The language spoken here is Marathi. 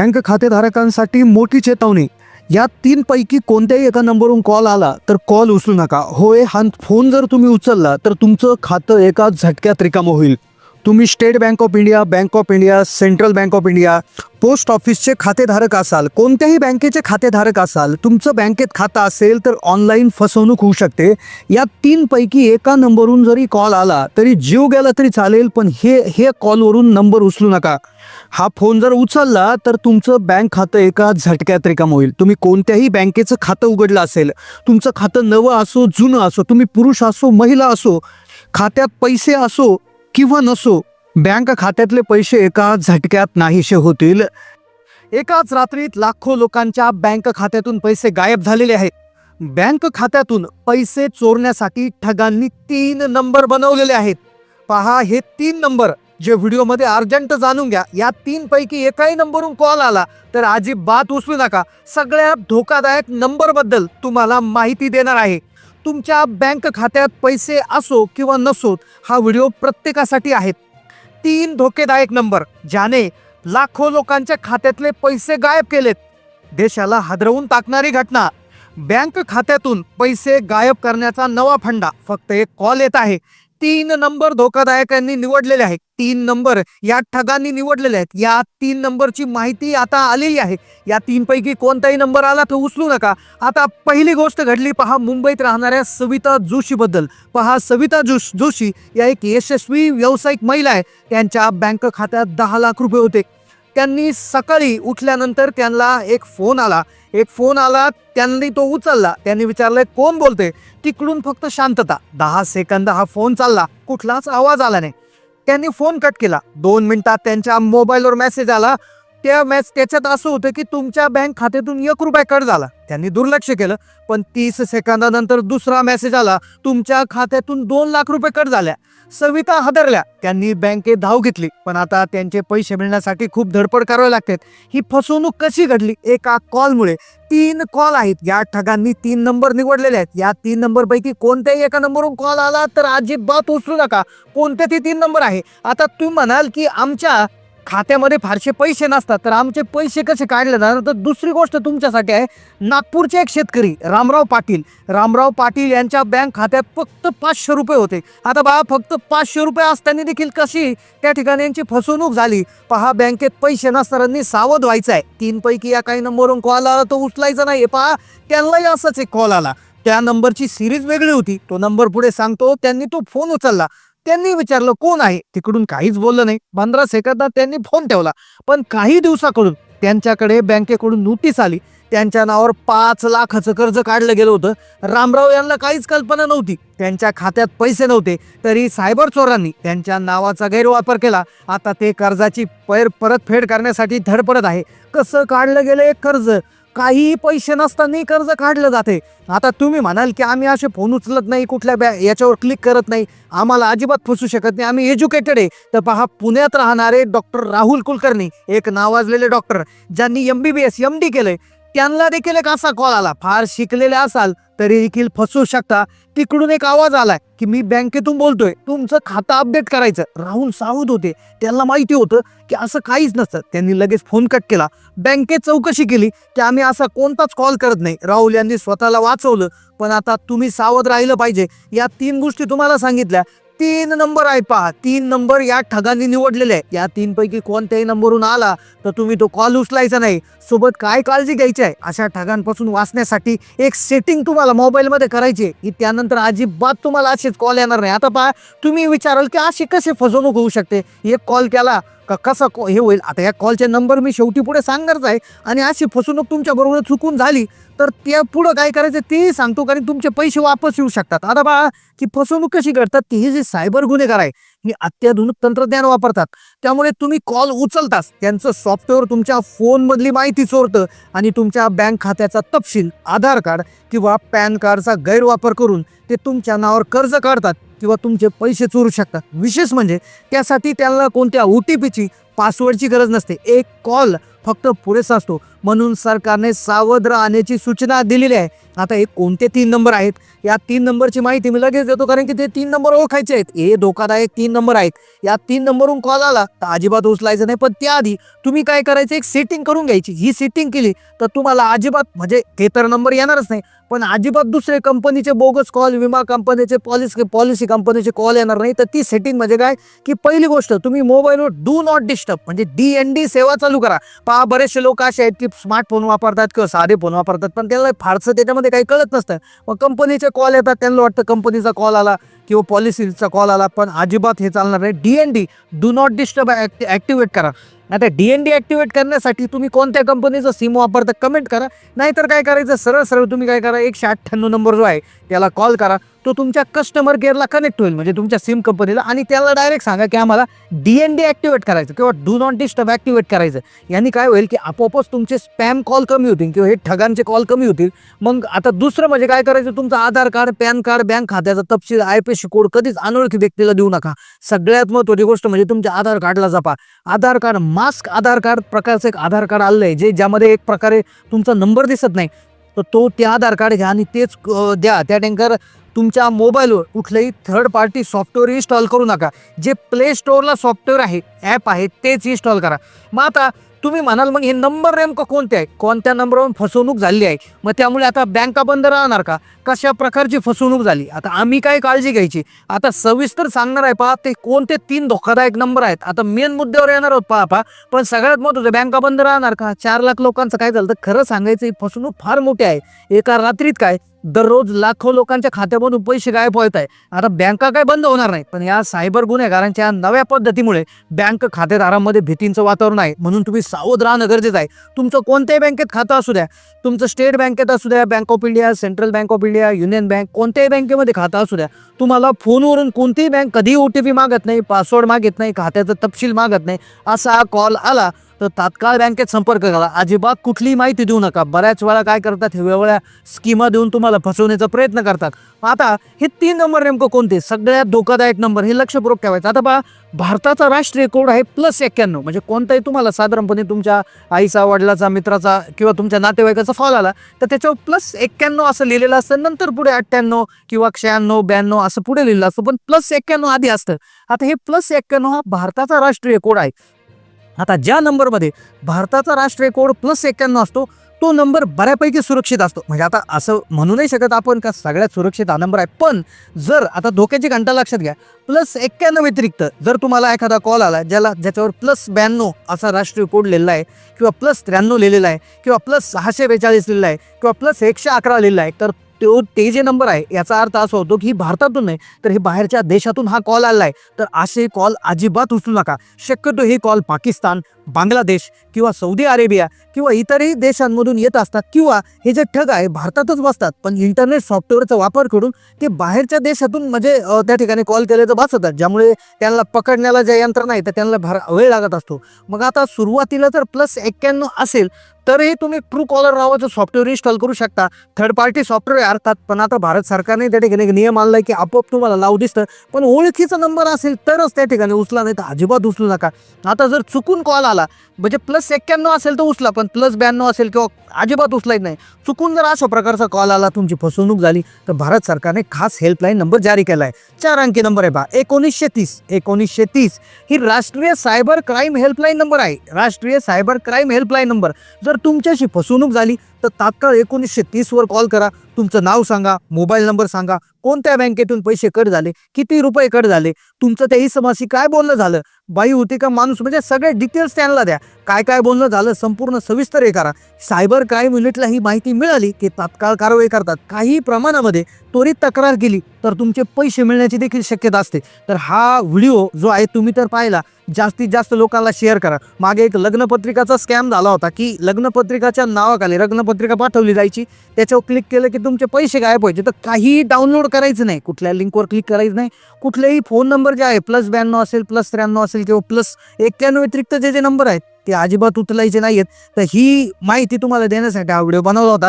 बँक खातेधारकांसाठी मोठी चेतावणी. या तीन पैकी कोणत्याही एका नंबरवरून कॉल आला तर कॉल उचलू नका. होय हा फोन जर तुम्ही उचलला तर तुमचं खातं एका झटक्यात रिकामं होईल. तुम्ही State Bank of India Bank of India Central Bank of India post ऑफिसचे खातेधारक असाल कोणत्याही बँकेचे खातेधारक असाल तुमचं बँकेत खातं असेल तर ऑनलाईन फसवणूक होऊ शकते. या तीनपैकी एका नंबरवरून जरी कॉल आला तरी जीव गेला तरी चालेल पण हे हे कॉलवरून नंबर उचलू नका. हा फोन जर उचलला तर तुमचं बँक खातं एका झटक्यात रिकाम होईल. तुम्ही कोणत्याही बँकेचं खातं उघडलं असेल तुमचं खातं नवं असो जुनं असो तुम्ही पुरुष असो महिला असो खात्यात पैसे असो किंवा नसो बँक खात्यातले पैसे एका झटक्यात नाहीसे होतील. एकाच रात्रीत लाखो लोकांच्या बँक खात्यातून पैसे गायब झालेले आहेत. बँक खात्यातून पैसे चोरण्यासाठी ठगांनी तीन नंबर बनवलेले आहेत. पहा हे तीन नंबर. जे व्हिडिओमध्ये अर्जंट जाणून घ्या या तीन पैकी एकाही नंबरवरून कॉल आला तर अजिबात उचलू नका. सगळ्यात धोकादायक नंबरबद्दल तुम्हाला माहिती देणार आहे. तुमच्या बँक खात्यात पैसे असो किंवा नसोत हा व्हिडिओ प्रत्येकासाठी आहेत तीन धोकेदायक नंबर ज्याने लाखो लोकांच्या खात्यातले पैसे गायब केलेत. देशाला हादरवून टाकणारी घटना. बँक खात्यातून पैसे गायब करण्याचा नवा फंडा. फक्त एक कॉल येत आहे. तीन नंबर धोकादायकांनी निवडलेले आहेत. तीन नंबर या ठगांनी निवडलेले आहेत. या तीन नंबरची माहिती आता आलेली आहे. या तीनपैकी कोणताही नंबर आला तर उचलू नका. आता पहिली गोष्ट घडली. पहा मुंबईत राहणाऱ्या सविता जोशीबद्दल. पहा सविता जोश जोशी या एक यशस्वी व्यावसायिक महिला आहे. त्यांच्या बँक खात्यात दहा लाख रुपये होते. त्यांनी सकाळी उठल्यानंतर त्यांना एक फोन आला. एक फोन आला त्यांनी तो उचलला. त्यांनी विचारलं कोण बोलते तिकडून फक्त शांतता. दहा सेकंद हा फोन चालला. कुठलाच आवाज आला नाही. त्यांनी फोन कट केला. दोन मिनिटात त्यांच्या मोबाईलवर मेसेज आला. त्या मॅच त्याच्यात असं होतं की तुमच्या बँक खात्यातून एक रुपया कट झाला. त्यांनी दुर्लक्ष केलं पण तीस सेकंदानंतर दुसरा मेसेज आला तुमच्या खात्यातून दोन लाख रुपये कट झाल्या. सविता हादरल्या. त्यांनी बँकेत धाव घेतली पण आता त्यांचे पैसे मिळण्यासाठी खूप धडपड करावी लागते. ही फसवणूक कशी घडली? एका कॉलमुळे तीन कॉल आहेत. या ठगांनी तीन नंबर निवडलेले आहेत. या तीन नंबरपैकी कोणत्याही एका नंबरवरून कॉल आला तर अजिबात उचलू नका. कोणते ते तीन नंबर आहे? आता तुम्ही म्हणाल की आमच्या खात्यामध्ये फारसे पैसे नसतात तर आमचे पैसे कसे काढले जाणार? तर दुसरी गोष्ट तुमच्यासाठी आहे नागपूरचे एक शेतकरी रामराव पाटील. रामराव पाटील यांच्या बँक खात्यात फक्त पाचशे रुपये होते. आता बाबा फक्त पाचशे रुपये असताना देखील कशी त्या ठिकाणी यांची फसवणूक झाली? पहा बँकेत पैसे नसतानांनी सावध व्हायचं आहे. तीनपैकी या काही नंबरवरून कॉल आला तो उचलायचा नाही पहा त्यांनाही असाच एक कॉल आला. त्या नंबरची सिरीज वेगळी होती. तो नंबर पुढे सांगतो त्यांनी तो फोन उचलला. त्यांनी विचारलं कोण आहे? तिकडून काहीच बोललं नाही. पंधरा सेकंदात त्यांनी फोन ठेवला. पण काही दिवसाकडून त्यांच्याकडे बँकेकडून नोटीस आली. त्यांच्या नावावर पाच लाखाचं कर्ज काढलं गेलं होतं. रामराव यांना काहीच कल्पना नव्हती. त्यांच्या खात्यात पैसे नव्हते. तरी सायबर चोरांनी त्यांच्या नावाचा गैरवापर केला. आता ते कर्जाची पैर परतफेड करण्यासाठी धडपडत आहे. कसं काढलं गेलं एक कर्ज? काही पैसे नसतानाही कर्ज काढलं जाते. आता तुम्ही म्हणाल की आम्ही असे फोन उचलत नाही कुठल्या बॅ याच्यावर क्लिक करत नाही. आम्हाला अजिबात फसू शकत नाही. आम्ही एज्युकेटेड आहे. तर पहा पुण्यात राहणारे डॉक्टर राहुल कुलकर्णी एक नावाजलेले डॉक्टर ज्यांनी M B B S M D केलंय. त्यांना देखील एक असा कॉल आला. फार शिकलेले असाल तरी देखील फसू शकता. तिकडून एक आवाज आलाय की मी बँकेतून बोलतोय. तुमचं खातं अपडेट करायचं. राहुल सावध होते. त्यांना माहिती होतं की असं काहीच नसतं. त्यांनी लगेच फोन कट केला. बँकेत चौकशी केली की आम्ही असा कोणताच कॉल करत नाही. राहुल यांनी स्वतःला वाचवलं. पण आता तुम्ही सावध राहिलं पाहिजे. या तीन गोष्टी तुम्हाला सांगितल्या. तीन नंबर आहे पहा. तीन नंबर या ठगांनी निवडलेले आहे. या तीन पैकी कोणत्याही नंबरवरून आला तर तुम्ही तो कॉल उचलायचा नाही. सोबत काय काळजी घ्यायची आहे? अशा ठगांपासून वाचण्यासाठी एक सेटिंग तुम्हाला मोबाईलमध्ये करायची आहे. की त्यानंतर अजिबात तुम्हाला असेच कॉल येणार नाही. आता पहा तुम्ही विचाराल की अशी कसे फसवणूक होऊ शकते? एक कॉल केला का कसा कॉ हे होईल? आता या कॉलचे नंबर मी शेवटी पुढे सांगणारच आहे. आणि अशी फसवणूक तुमच्याबरोबर चुकून झाली तर त्या पुढं काय करायचं ते सांगतो कारण तुमचे पैसे वापस येऊ शकतात. आता बा की फसवणूक कशी करतात ती? हे जे सायबर गुन्हेगार आहे हे अत्याधुनिक तंत्रज्ञान वापरतात. त्यामुळे तुम्ही कॉल उचलताच त्यांचं सॉफ्टवेअर तुमच्या फोनमधली माहिती चोरतं आणि तुमच्या बँक खात्याचा तपशील आधार कार्ड किंवा पॅन कार्डचा गैरवापर करून ते तुमच्या नावावर कर्ज काढतात. किंवा तुमचे पैसे चोरू शकतात. विशेष म्हणजे त्यासाठी त्यांना कोणत्या ओ टी पीची पासवर्डची गरज नसते. एक कॉल फक्त पुरेसा असतो. म्हणून सरकारने सावध राहण्याची सूचना दिलेली आहे. आता हे कोणते तीन नंबर आहेत? या तीन नंबरची माहिती मी लगेच देतो कारण की ते तीन नंबर ओळखायचे आहेत. हे धोकादायक तीन नंबर आहेत. या तीन नंबरवरून कॉल आला तर अजिबात उचलायचं नाही. पण त्याआधी तुम्ही काय करायचं? एक सेटिंग करून घ्यायची. ही सेटिंग केली तर तुम्हाला अजिबात म्हणजे हे तर नंबर येणारच नाही पण अजिबात दुसरे कंपनीचे बोगस कॉल विमा कंपनीचे पॉलिसी पॉलिसी कंपनीचे कॉल येणार नाही. तर ती सेटिंग म्हणजे काय? की पहिली गोष्ट तुम्ही मोबाईलवर डू नॉट डिस्टर्ब म्हणजे डी एन डी सेवा चालू करा. पहा बरेचसे लोक असे आहेत की स्मार्टफोन वापरतात किंवा साधे फोन वापरतात पण त्यांना फारसं त्याच्यामध्ये काही कळत नसतं. मग कंपनीचे कॉल येतात त्यांना वाटतं कंपनीचा कॉल आला किंवा पॉलिसीचा कॉल आला पण अजिबात हे चालणार नाही. D N D do not disturb activate करा. आता डी एन डी ॲक्टिवेट करण्यासाठी तुम्ही कोणत्या कंपनीचं सिम वापरता कमेंट करा. नाहीतर काय करायचं? सरळ सरळ तुम्ही काय करा एकशे अठ्ठ्याण्णव नंबर जो आहे त्याला कॉल करा. तो तुमच्या कस्टमर केअरला कनेक्ट होईल म्हणजे तुमच्या सिम कंपनीला आणि त्याला डायरेक्ट सांगा की आम्हाला डी एन डी ॲक्टिवेट करायचं किंवा डू नॉट डिस्टर्ब ॲक्टिवेट करायचं. यांनी काय होईल की आपोआपच तुमचे स्पॅम कॉल कमी होतील किंवा हे ठगांचे कॉल कमी होतील. मग आता दुसरं म्हणजे काय करायचं? तुमचं Aadhaar card PAN card bank खात्याचा तपशील आय पी सी कोड कधीच अनोळखी व्यक्तीला देऊ नका. सगळ्यात महत्त्वाची गोष्ट म्हणजे तुमच्या आधार कार्डला जपा. Aadhaar card mask Aadhaar card प्रकारचं एक आधार कार्ड आलेलं आहे जे ज्यामध्ये एक प्रकारे तुमचा नंबर दिसत नाही तर तो ते आधार कार्ड घ्या आणि तेच द्या. त्या टँकर तुमच्या मोबाईलवर कुठलंही थर्ड पार्टी सॉफ्टवेअर इन्स्टॉल करू नका. जे प्ले स्टोअरला सॉफ्टवेअर आहे ॲप आहे तेच इन्स्टॉल करा. मग आता तुम्ही म्हणाल मग हे नंबर नेमकं कोणते आहे? कोणत्या नंबरवरून फसवणूक झाली आहे? मग त्यामुळे आता बँका बंद राहणार का? कशा प्रकारची फसवणूक झाली? आता आम्ही काय काळजी घ्यायची? आता सविस्तर सांगणार आहे पहा ते कोणते तीन धोकादायक नंबर आहेत? आता मेन मुद्द्यावर येणार आहोत पहा पहा. पण सगळ्यात महत्त्वाचं बँका बंद राहणार का? चार लाख लोकांचं काय झालं? तर खरं सांगायचं ही फसवणूक फार मोठी आहे. एका रात्रीत काय? दररोज लाखो लोकांच्या खात्यामधून पैसे गायब होत आहे आता बँका काय बंद होणार नाही पण या सायबर गुन्हेगारांच्या या नव्या पद्धतीमुळे बँक खातेदारांमध्ये भीतींचं वातावरण आहे. म्हणून तुम्ही सावध राहणं गरजेचं आहे. तुमचं कोणत्याही बँकेत खातं असू द्या तुमचं स्टेट बँकेत असू द्या Bank of India Central Bank of India Union Bank कोणत्याही बँकेमध्ये खातं असू द्या तुम्हाला फोनवरून कोणतीही बँक कधीही ओ टी पी मागत नाही पासवर्ड मागत नाही खात्याचा तपशील मागत नाही असा कॉल आला तर तात्काळ बँकेत संपर्क करा. अजिबात कुठलीही माहिती देऊ नका. बऱ्याच वेळा काय करतात हे वेगवेगळ्या स्कीमा देऊन तुम्हाला फसवण्याचा प्रयत्न करतात. आता हे तीन नंबर नेमकं कोणते? सगळ्यात धोकादायक नंबर हे लक्षपूर्वक ठेवायचं. आता पहा भारताचा राष्ट्रीय कोड आहे प्लस एक्क्याण्णव. म्हणजे कोणताही तुम्हाला साधारणपणे तुमच्या आईचा वडिलाचा मित्राचा किंवा तुमच्या नातेवाईकाचा फॉल आला तर त्याच्यावर प्लस एक्क्याण्णव असं लिहिलेलं असतं. नंतर पुढे अठ्ठ्याण्णव किंवा शहाण्णव ब्याण्णव असं पुढे लिहिलं असतं. पण प्लस एक्क्याण्णव आधी असतं. आता हे प्लस एक्क्याण्णव हा भारताचा राष्ट्रीय कोड आहे. आता ज्या नंबरमध्ये भारताचा राष्ट्रीय कोड प्लस एक्क्याण्णव असतो तो नंबर बऱ्यापैकी सुरक्षित असतो. म्हणजे आता असं म्हणू नाही शकत आपण का सगळ्यात सुरक्षित हा नंबर आहे. पण जर आता धोक्याची घंटा लक्षात घ्या. प्लस एक्क्याण्णव व्यतिरिक्त जर तुम्हाला एखादा कॉल आला ज्याला ज्याच्यावर प्लस ब्याण्णव असा राष्ट्रीय कोड लिहिलेला आहे किंवा प्लस त्र्याण्णव लिहिलेला आहे किंवा प्लस सहाशे बेचाळीस लिहिला आहे किंवा प्लस एकशे अकरा लिहिला आहे तर तो ते जे नंबर आहे याचा अर्थ असा होतो की भारतातून नाही तर हे बाहेरच्या देशातून हा कॉल आला आहे. तर असे कॉल अजिबात उचलू नका. शक्यतो हे कॉल पाकिस्तान बांगलादेश किंवा सौदी अरेबिया किंवा इतरही देशांमधून येत असतात किंवा हे जे ठग आहे भारतातच बसतात. पण इंटरनेट सॉफ्टवेअरचा वापर करून ते बाहेरच्या देशातून म्हणजे त्या ठिकाणी कॉल केल्याचं भासतात. ज्यामुळे त्यांना पकडण्याला जे यंत्रणा आहे तर त्यांना भर वेळ लागत असतो. मग आता सुरुवातीला जर प्लस एक्क्याण्णव असेल तरीही तुम्ही ट्रू कॉलर नावाचं सॉफ्टवेअर इन्स्टॉल करू शकता. थर्ड पार्टी सॉफ्टवेअर अर्थात पण आता भारत सरकारने त्या ठिकाणी एक नियम आणलाय की आपोआप तुम्हाला लावू दिसतं पण ओळखीचा नंबर असेल तरच त्या ठिकाणी उचला नाही तर अजिबात उचलू नका. आता जर चुकून कॉल आला म्हणजे प्लस एक्क्याण्णव असेल तर उचला पण प्लस ब्याण्णव असेल किंवा अजिबात उचलायच नाही. चुकून जर अशा प्रकारचा कॉल आला तुमची फसवणूक झाली तर भारत सरकारने खास हेल्पलाईन नंबर जारी केला आहे चार अंकी नंबर आहे बा एकोणीसशे तीस एकोणीसशे तीस. ही राष्ट्रीय सायबर क्राईम हेल्पलाईन नंबर आहे. राष्ट्रीय सायबर क्राईम हेल्पलाईन नंबर जर तुमच्याशी फसवणूक झाली तर तात्काळ एकोणीसशे तीसवर कॉल करा. तुमचं नाव सांगा मोबाईल नंबर सांगा. कोणत्या बँकेतून पैसे कट झाले किती रुपये कट झाले तुमचं त्या इसमाशी काय बोलणं झालं? बाई होती का माणूस? म्हणजे सगळे डिटेल्स त्यांना द्या. काय काय बोलणं झालं संपूर्ण सविस्तर हे करा. सायबर क्राईम युनिटला ही माहिती मिळाली की तात्काळ कारवाई करतात. काही प्रमाणामध्ये त्वरित तक्रार केली तर तुमचे पैसे मिळण्याची देखील शक्यता असते. तर हा व्हिडिओ जो आहे तुम्ही तर पाहिला. जास्तीत जास्त लोकांना शेअर करा. मागे एक लग्नपत्रिकाचा स्कॅम झाला होता की लग्नपत्रिकाच्या नावाखाली पत्रिका पाठवली जायची. त्याच्यावर क्लिक केलं की तुमचे पैसे गायब व्हायचे. तर काहीही डाउनलोड करायचं नाही. कुठल्या लिंकवर क्लिक करायचं नाही. कुठलेही फोन नंबर जे आहे प्लस ब्याण्णव असेल प्लस त्र्याण्णव असेल किंवा प्लस एक्क्याण्णव व्यतिरिक्त जे जे नंबर आहेत ते अजिबात उचलायचे नाही आहेत तर ही माहिती तुम्हाला देण्यासाठी हा व्हिडिओ बनवला होता.